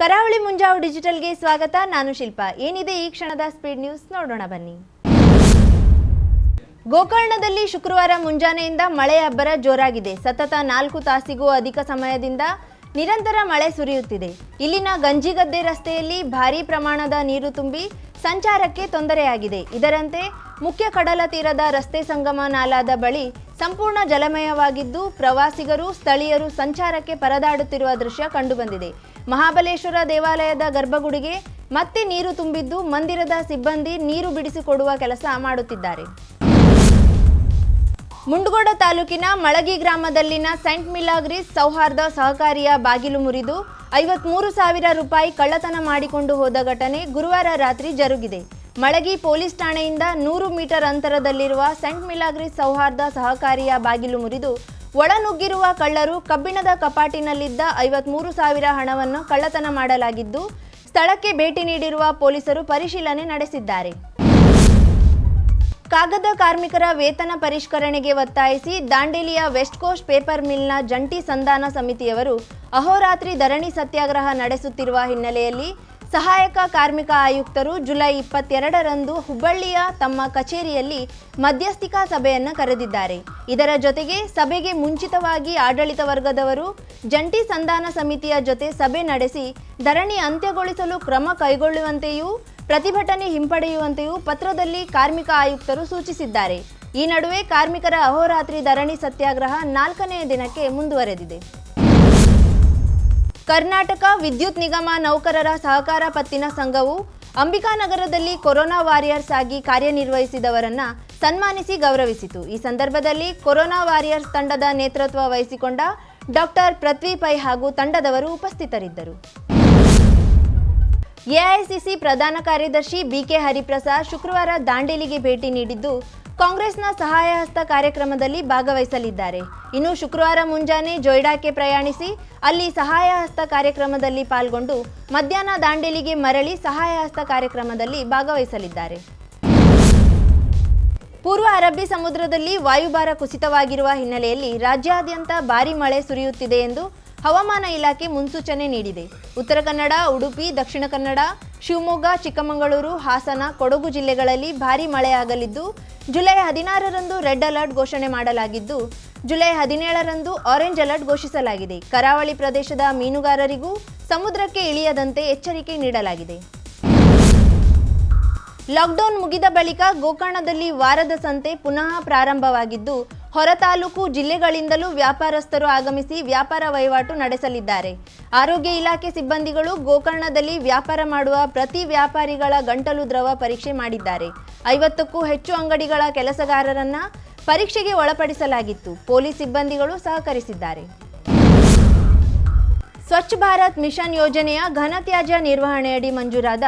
ಕರಾವಳಿ ಮುಂಜಾವು ಡಿಜಿಟಲ್ಗೆ ಸ್ವಾಗತ. ನಾನು ಶಿಲ್ಪ. ಏನಿದೆ ಈ ಕ್ಷಣದ ಸ್ಪೀಡ್ ನ್ಯೂಸ್? ನೋಡೋಣ ಬನ್ನಿ. ಗೋಕರ್ಣದಲ್ಲಿ ಶುಕ್ರವಾರ ಮುಂಜಾನೆಯಿಂದ ಮಳೆ ಅಬ್ಬರ ಜೋರಾಗಿದೆ. ಸತತ ನಾಲ್ಕು ತಾಸಿಗೂ ಅಧಿಕ ಸಮಯದಿಂದ ನಿರಂತರ ಮಳೆ ಸುರಿಯುತ್ತಿದೆ. ಇಲ್ಲಿನ ಗಂಜಿಗದ್ದೆ ರಸ್ತೆಯಲ್ಲಿ ಭಾರೀ ಪ್ರಮಾಣದ ನೀರು ತುಂಬಿ ಸಂಚಾರಕ್ಕೆ ತೊಂದರೆಯಾಗಿದೆ. ಇದರಂತೆ ಮುಖ್ಯ ಕಡಲ ತೀರದ ರಸ್ತೆ ಸಂಗಮ ನಾಲಾದ ಬಳಿ ಸಂಪೂರ್ಣ ಜಲಮಯವಾಗಿದ್ದು, ಪ್ರವಾಸಿಗರು, ಸ್ಥಳೀಯರು ಸಂಚಾರಕ್ಕೆ ಪರದಾಡುತ್ತಿರುವ ದೃಶ್ಯ ಕಂಡುಬಂದಿದೆ. ಮಹಾಬಲೇಶ್ವರ ದೇವಾಲಯದ ಗರ್ಭಗುಡಿಗೆ ಮತ್ತೆ ನೀರು ತುಂಬಿದ್ದು ಮಂದಿರದ ಸಿಬ್ಬಂದಿ ನೀರು ಬಿಡಿಸಿಕೊಡುವ ಕೆಲಸ ಮಾಡುತ್ತಿದ್ದಾರೆ. ಮುಂಡಗೋಡ ತಾಲೂಕಿನ ಮಳಗಿ ಗ್ರಾಮದಲ್ಲಿನ ಸೆಂಟ್ ಮಿಲಾಗ್ರಿಸ್ ಸೌಹಾರ್ದ ಸಹಕಾರಿಯ ಬಾಗಿಲು ಮುರಿದು ಐವತ್ಮೂರು ಸಾವಿರ ರೂಪಾಯಿ ಕಳ್ಳತನ ಮಾಡಿಕೊಂಡು ಹೋದ ಘಟನೆ ಗುರುವಾರ ರಾತ್ರಿ ಜರುಗಿದೆ. ಮಳಗಿ ಪೊಲೀಸ್ ಠಾಣೆಯಿಂದ ನೂರು ಮೀಟರ್ ಅಂತರದಲ್ಲಿರುವ ಸೆಂಟ್ ಮಿಲಾಗ್ರಿಸ್ ಸೌಹಾರ್ದ ಸಹಕಾರಿಯ ಬಾಗಿಲು ಮುರಿದು ಒಳನುಗ್ಗಿರುವ ಕಳ್ಳರು ಕಬ್ಬಿಣದ ಕಪಾಟಿನಲ್ಲಿದ್ದ ಐವತ್ಮೂರು ಸಾವಿರ ಹಣವನ್ನು ಕಳ್ಳತನ ಮಾಡಲಾಗಿದ್ದು, ಸ್ಥಳಕ್ಕೆ ಭೇಟಿ ನೀಡಿರುವ ಪೊಲೀಸರು ಪರಿಶೀಲನೆ ನಡೆಸಿದ್ದಾರೆ. ಕಾಗದ ಕಾರ್ಮಿಕರ ವೇತನ ಪರಿಷ್ಕರಣೆಗೆ ಒತ್ತಾಯಿಸಿ ದಾಂಡೇಲಿಯ ವೆಸ್ಟ್ ಕೋಸ್ಟ್ ಪೇಪರ್ ಮಿಲ್ನ ಜಂಟಿ ಸಂಧಾನ ಸಮಿತಿಯವರು ಅಹೋರಾತ್ರಿ ಧರಣಿ ಸತ್ಯಾಗ್ರಹ ನಡೆಸುತ್ತಿರುವ ಹಿನ್ನೆಲೆಯಲ್ಲಿ ಸಹಾಯಕ ಕಾರ್ಮಿಕ ಆಯುಕ್ತರು ಜುಲೈ ಇಪ್ಪತ್ತೆರಡರಂದು ಹುಬ್ಬಳ್ಳಿಯ ತಮ್ಮ ಕಚೇರಿಯಲ್ಲಿ ಮಧ್ಯಸ್ಥಿಕಾ ಸಭೆಯನ್ನು ಕರೆದಿದ್ದಾರೆ. ಇದರ ಜೊತೆಗೆ ಸಭೆಗೆ ಮುಂಚಿತವಾಗಿ ಆಡಳಿತ ವರ್ಗದವರು, ಜಂಟಿ ಸಂಧಾನ ಸಮಿತಿಯ ಜೊತೆ ಸಭೆ ನಡೆಸಿ ಧರಣಿ ಅಂತ್ಯಗೊಳಿಸಲು ಕ್ರಮ ಕೈಗೊಳ್ಳುವಂತೆಯೂ, ಪ್ರತಿಭಟನೆ ಹಿಂಪಡೆಯುವಂತೆಯೂ ಪತ್ರದಲ್ಲಿ ಕಾರ್ಮಿಕ ಆಯುಕ್ತರು ಸೂಚಿಸಿದ್ದಾರೆ. ಈ ನಡುವೆ ಕಾರ್ಮಿಕರ ಅಹೋರಾತ್ರಿ ಧರಣಿ ಸತ್ಯಾಗ್ರಹ ನಾಲ್ಕನೆಯ ದಿನಕ್ಕೆ ಮುಂದುವರೆದಿದೆ. ಕರ್ನಾಟಕ ವಿದ್ಯುತ್ ನಿಗಮ ನೌಕರರ ಸಹಕಾರ ಪತ್ತಿನ ಸಂಘವು ಅಂಬಿಕಾನಗರದಲ್ಲಿ ಕೊರೋನಾ ವಾರಿಯರ್ಸ್ ಆಗಿ ಕಾರ್ಯನಿರ್ವಹಿಸಿದವರನ್ನ ಸನ್ಮಾನಿಸಿ ಗೌರವಿಸಿತು. ಈ ಸಂದರ್ಭದಲ್ಲಿ ಕೊರೋನಾ ವಾರಿಯರ್ಸ್ ತಂಡದ ನೇತೃತ್ವ ವಹಿಸಿಕೊಂಡ ಡಾಕ್ಟರ್ ಪೃಥ್ವಿ ಪೈ ಹಾಗೂ ತಂಡದವರು ಉಪಸ್ಥಿತರಿದ್ದರು. ಎಐಸಿಸಿ ಪ್ರಧಾನ ಕಾರ್ಯದರ್ಶಿ ಬಿಕೆ ಹರಿಪ್ರಸಾದ್ ಶುಕ್ರವಾರ ದಾಂಡೇಲಿಗೆ ಭೇಟಿ ನೀಡಿದ್ದು, ಕಾಂಗ್ರೆಸ್ನ ಸಹಾಯ ಹಸ್ತ ಕಾರ್ಯಕ್ರಮದಲ್ಲಿ ಭಾಗವಹಿಸಲಿದ್ದಾರೆ. ಇನ್ನು ಶುಕ್ರವಾರ ಮುಂಜಾನೆ ಜೊಯ್ಡಾಕ್ಕೆ ಪ್ರಯಾಣಿಸಿ, ಅಲ್ಲಿ ಸಹಾಯ ಹಸ್ತ ಕಾರ್ಯಕ್ರಮದಲ್ಲಿ ಪಾಲ್ಗೊಂಡು, ಮಧ್ಯಾಹ್ನ ದಾಂಡೇಲಿಗೆ ಮರಳಿ ಸಹಾಯ ಹಸ್ತ ಕಾರ್ಯಕ್ರಮದಲ್ಲಿ ಭಾಗವಹಿಸಲಿದ್ದಾರೆ. ಪೂರ್ವ ಅರಬ್ಬಿ ಸಮುದ್ರದಲ್ಲಿ ವಾಯುಭಾರ ಕುಸಿತವಾಗಿರುವ ಹಿನ್ನೆಲೆಯಲ್ಲಿ ರಾಜ್ಯಾದ್ಯಂತ ಭಾರೀ ಮಳೆ ಸುರಿಯುತ್ತಿದೆ ಎಂದು ಹವಾಮಾನ ಇಲಾಖೆ ಮುನ್ಸೂಚನೆ ನೀಡಿದೆ. ಉತ್ತರ ಕನ್ನಡ, ಉಡುಪಿ, ದಕ್ಷಿಣ ಕನ್ನಡ, ಶಿವಮೊಗ್ಗ, ಚಿಕ್ಕಮಗಳೂರು, ಹಾಸನ, ಕೊಡಗು ಜಿಲ್ಲೆಗಳಲ್ಲಿ ಭಾರೀ ಮಳೆಯಾಗಲಿದ್ದು, ಜುಲೈ ಹದಿನಾರರಂದು ರೆಡ್ ಅಲರ್ಟ್ ಘೋಷಣೆ ಮಾಡಲಾಗಿದ್ದು, ಜುಲೈ ಹದಿನೇಳರಂದು ಆರೆಂಜ್ ಅಲರ್ಟ್ ಘೋಷಿಸಲಾಗಿದೆ. ಕರಾವಳಿ ಪ್ರದೇಶದ ಮೀನುಗಾರರಿಗೂ ಸಮುದ್ರಕ್ಕೆ ಇಳಿಯದಂತೆ ಎಚ್ಚರಿಕೆ ನೀಡಲಾಗಿದೆ. ಲಾಕ್ಡೌನ್ ಮುಗಿದ ಬಳಿಕ ಗೋಕರ್ಣದಲ್ಲಿ ವಾರದ ಸಂತೆ ಪುನಃ ಪ್ರಾರಂಭವಾಗಿದ್ದು ಹೊರ ತಾಲೂಕು ಜಿಲ್ಲೆಗಳಿಂದಲೂ ವ್ಯಾಪಾರಸ್ಥರು ಆಗಮಿಸಿ ವ್ಯಾಪಾರ ವಹಿವಾಟು ನಡೆಸಲಿದ್ದಾರೆ. ಆರೋಗ್ಯ ಇಲಾಖೆ ಸಿಬ್ಬಂದಿಗಳು ಗೋಕರ್ಣದಲ್ಲಿ ವ್ಯಾಪಾರ ಮಾಡುವ ಪ್ರತಿ ವ್ಯಾಪಾರಿಗಳ ಗಂಟಲು ದ್ರವ ಪರೀಕ್ಷೆ ಮಾಡಿದ್ದಾರೆ. ಐವತ್ತಕ್ಕೂ ಹೆಚ್ಚು ಅಂಗಡಿಗಳ ಕೆಲಸಗಾರರನ್ನ ಪರೀಕ್ಷೆಗೆ ಒಳಪಡಿಸಲಾಗಿತ್ತು. ಪೊಲೀಸ್ ಸಿಬ್ಬಂದಿಗಳು ಸಹಕರಿಸಿದ್ದಾರೆ. ಸ್ವಚ್ಛ ಭಾರತ್ ಮಿಷನ್ ಯೋಜನೆಯ ಘನತ್ಯಾಜ್ಯ ನಿರ್ವಹಣೆಯಡಿ ಮಂಜೂರಾದ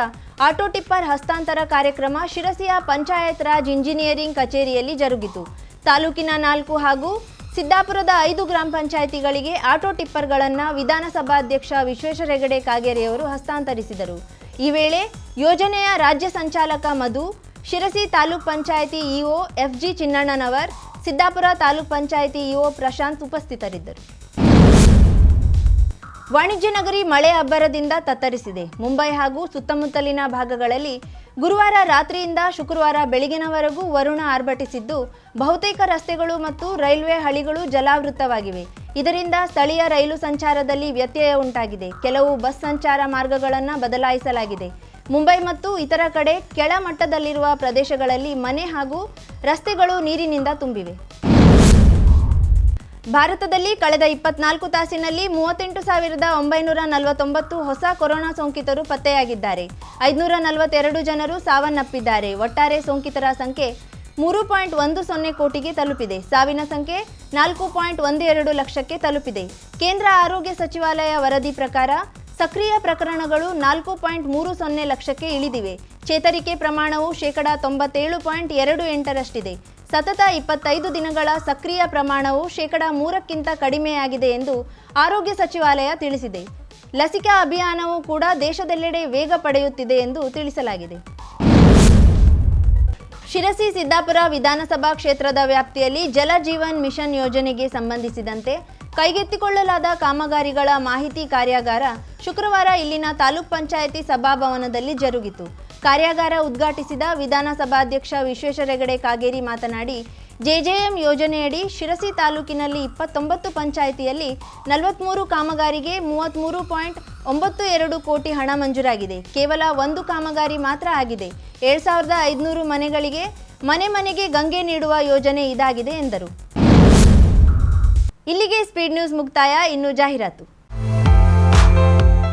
ಆಟೋ ಟಿಪ್ಪರ್ ಹಸ್ತಾಂತರ ಕಾರ್ಯಕ್ರಮ ಶಿರಸಿಯ ಪಂಚಾಯತ್ ರಾಜ್ ಇಂಜಿನಿಯರಿಂಗ್ ಕಚೇರಿಯಲ್ಲಿ ಜರುಗಿತು. ತಾಲೂಕಿನ ನಾಲ್ಕು ಹಾಗೂ ಸಿದ್ದಾಪುರದ ಐದು ಗ್ರಾಮ ಪಂಚಾಯಿತಿಗಳಿಗೆ ಆಟೋ ಟಿಪ್ಪರ್ಗಳನ್ನು ವಿಧಾನಸಭಾಧ್ಯಕ್ಷ ವಿಶ್ವೇಶ್ವರ ಹೆಗಡೆ ಕಾಗೇರಿಯವರು ಹಸ್ತಾಂತರಿಸಿದರು. ಈ ವೇಳೆ ಯೋಜನೆಯ ರಾಜ್ಯ ಸಂಚಾಲಕ Madhu, Sirsi taluk panchayat EO FG Chinnannanavar, Siddapur taluk panchayat EO Prashant ಉಪಸ್ಥಿತರಿದ್ದರು. ವಾಣಿಜ್ಯ ನಗರಿ ಮಳೆ ಅಬ್ಬರದಿಂದ ತತ್ತರಿಸಿದೆ. ಮುಂಬೈ ಹಾಗೂ ಸುತ್ತಮುತ್ತಲಿನ ಭಾಗಗಳಲ್ಲಿ ಗುರುವಾರ ರಾತ್ರಿಯಿಂದ ಶುಕ್ರವಾರ ಬೆಳಗಿನವರೆಗೂ ವರುಣ ಆರ್ಭಟಿಸಿದ್ದು, ಬಹುತೇಕ ರಸ್ತೆಗಳು ಮತ್ತು ರೈಲ್ವೆ ಹಳಿಗಳು ಜಲಾವೃತವಾಗಿವೆ. ಇದರಿಂದ ಸ್ಥಳೀಯ ರೈಲು ಸಂಚಾರದಲ್ಲಿ ವ್ಯತ್ಯಯ ಉಂಟಾಗಿದೆ. ಕೆಲವು ಬಸ್ ಸಂಚಾರ ಮಾರ್ಗಗಳನ್ನು ಬದಲಾಯಿಸಲಾಗಿದೆ. ಮುಂಬೈ ಮತ್ತು ಇತರ ಕಡೆ ಕೆಳಮಟ್ಟದಲ್ಲಿರುವ ಪ್ರದೇಶಗಳಲ್ಲಿ ಮನೆ ಹಾಗೂ ರಸ್ತೆಗಳು ನೀರಿನಿಂದ ತುಂಬಿವೆ. ಭಾರತದಲ್ಲಿ ಕಳೆದ ಇಪ್ಪತ್ನಾಲ್ಕು ತಾಸಿನಲ್ಲಿ ಮೂವತ್ತೆಂಟು ಸಾವಿರದ ಒಂಬೈನೂರ ನಲವತ್ತೊಂಬತ್ತು ಹೊಸ ಕೊರೋನಾ ಸೋಂಕಿತರು ಪತ್ತೆಯಾಗಿದ್ದಾರೆ. ಐದುನೂರ ನಲವತ್ತೆರಡು ಜನರು ಸಾವನ್ನಪ್ಪಿದ್ದಾರೆ. ಒಟ್ಟಾರೆ ಸೋಂಕಿತರ ಸಂಖ್ಯೆ ಮೂರು ಪಾಯಿಂಟ್ ಒಂದು ಸೊನ್ನೆ ಕೋಟಿಗೆ ತಲುಪಿದೆ. ಸಾವಿನ ಸಂಖ್ಯೆ ನಾಲ್ಕು ಪಾಯಿಂಟ್ ಒಂದು ಎರಡು ಲಕ್ಷಕ್ಕೆ ತಲುಪಿದೆ. ಕೇಂದ್ರ ಆರೋಗ್ಯ ಸಚಿವಾಲಯ ವರದಿ ಪ್ರಕಾರ ಸಕ್ರಿಯ ಪ್ರಕರಣಗಳು ನಾಲ್ಕು ಪಾಯಿಂಟ್ ಮೂರು ಸೊನ್ನೆ ಲಕ್ಷಕ್ಕೆ ಇಳಿದಿವೆ. ಚೇತರಿಕೆ ಪ್ರಮಾಣವು ಶೇಕಡಾ ತೊಂಬತ್ತೇಳು ಪಾಯಿಂಟ್ ಎರಡು ಎಂಟರಷ್ಟಿದೆ. ಸತತ ಇಪ್ಪತ್ತೈದು ದಿನಗಳ ಸಕ್ರಿಯ ಪ್ರಮಾಣವು ಶೇಕಡಾ ಮೂರಕ್ಕಿಂತ ಕಡಿಮೆಯಾಗಿದೆ ಎಂದು ಆರೋಗ್ಯ ಸಚಿವಾಲಯ ತಿಳಿಸಿದೆ. ಲಸಿಕಾ ಅಭಿಯಾನವು ಕೂಡ ದೇಶದೆಲ್ಲೆಡೆ ವೇಗ ಪಡೆಯುತ್ತಿದೆ ಎಂದು ತಿಳಿಸಲಾಗಿದೆ. ಶಿರಸಿ ಸಿದ್ದಾಪುರ ವಿಧಾನಸಭಾ ಕ್ಷೇತ್ರದ ವ್ಯಾಪ್ತಿಯಲ್ಲಿ ಜಲ ಜೀವನ್ ಮಿಷನ್ ಯೋಜನೆಗೆ ಸಂಬಂಧಿಸಿದಂತೆ ಕೈಗೆತ್ತಿಕೊಳ್ಳಲಾದ ಕಾಮಗಾರಿಗಳ ಮಾಹಿತಿ ಕಾರ್ಯಾಗಾರ ಶುಕ್ರವಾರ ಇಲ್ಲಿನ ತಾಲೂಕ್ ಪಂಚಾಯಿತಿ ಸಭಾಭವನದಲ್ಲಿ ಜರುಗಿತು. ಕಾರ್ಯಾಗಾರ ಉದ್ಘಾಟಿಸಿದ ವಿಧಾನಸಭಾಧ್ಯಕ್ಷ ವಿಶ್ವೇಶ್ವರ ಹೆಗಡೆ ಕಾಗೇರಿ ಮಾತನಾಡಿ, ಜೆಜೆಎಂ ಯೋಜನೆಯಡಿ ಶಿರಸಿ ತಾಲೂಕಿನಲ್ಲಿ ಇಪ್ಪತ್ತೊಂಬತ್ತು ಪಂಚಾಯಿತಿಯಲ್ಲಿ ನಲವತ್ತ್ಮೂರು ಕಾಮಗಾರಿಗೆ ಮೂವತ್ತ್ಮೂರು ಪಾಯಿಂಟ್ ಒಂಬತ್ತು ಎರಡು ಕೋಟಿ ಹಣ ಮಂಜೂರಾಗಿದೆ. ಕೇವಲ ಒಂದು ಕಾಮಗಾರಿ ಮಾತ್ರ ಆಗಿದೆ. ಏಳು ಸಾವಿರದ ಐದುನೂರು ಮನೆಗಳಿಗೆ ಮನೆ ಮನೆಗೆ ಗಂಗೆ ನೀಡುವ ಯೋಜನೆ ಇದಾಗಿದೆ ಎಂದರು. ಇಲ್ಲಿಗೆ ಸ್ಪೀಡ್ ನ್ಯೂಸ್ ಮುಕ್ತಾಯ. ಇನ್ನು ಜಾಹೀರಾತು.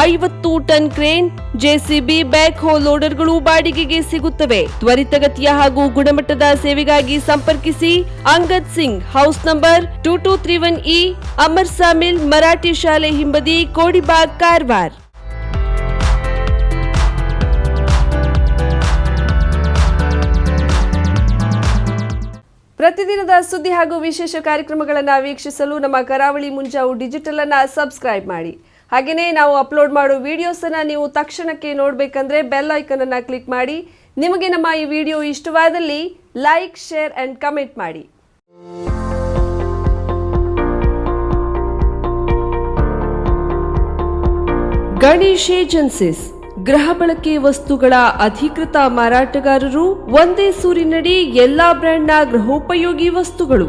ಐವತ್ತು ಟನ್ ಕ್ರೇನ್, ಜೆಸಿಬಿ, ಬ್ಯಾಕ್ ಹೋ ಲೋಡರ್ಗಳು ಬಾಡಿಗೆಗೆ ಸಿಗುತ್ತವೆ. ತ್ವರಿತಗತಿಯ ಹಾಗೂ ಗುಣಮಟ್ಟದ ಸೇವೆಗಾಗಿ ಸಂಪರ್ಕಿಸಿ Angad Singh house number two two three one E Amar sawmill Marathi ಶಾಲೆ ಹಿಂಬದಿ ಕೋಡಿಬಾಗ್ ಕಾರವಾರ್. ಪ್ರತಿದಿನದ ಸುದ್ದಿ ಹಾಗೂ ವಿಶೇಷ ಕಾರ್ಯಕ್ರಮಗಳನ್ನು ವೀಕ್ಷಿಸಲು ನಮ್ಮ ಕರಾವಳಿ ಮುಂಜಾವು ಡಿಜಿಟಲ್ ಅನ್ನು ಸಬ್ಸ್ಕ್ರೈಬ್ ಮಾಡಿ. ಹಾಗೆಯೇ ನಾವು ಅಪ್ಲೋಡ್ ಮಾಡೋ ವಿಡಿಯೋಸನ್ನು ನೀವು ತಕ್ಷಣಕ್ಕೆ ನೋಡಬೇಕಂದ್ರೆ ಬೆಲ್ ಐಕನನ್ನು ಕ್ಲಿಕ್ ಮಾಡಿ. ನಿಮಗೆ ನಮ್ಮ ಈ ವಿಡಿಯೋ ಇಷ್ಟವಾದಲ್ಲಿ ಲೈಕ್ ಶೇರ್ ಆ್ಯಂಡ್ ಕಮೆಂಟ್ ಮಾಡಿ. ಗಣೇಶ್ ಏಜೆನ್ಸಿಸ್, ಗೃಹ ಬಳಕೆ ವಸ್ತುಗಳ ಅಧಿಕೃತ ಮಾರಾಟಗಾರರು, ಒಂದೇ ಸೂರಿನಡಿ ಎಲ್ಲಾ ಬ್ರ್ಯಾಂಡ್ನ ಗೃಹೋಪಯೋಗಿ ವಸ್ತುಗಳು.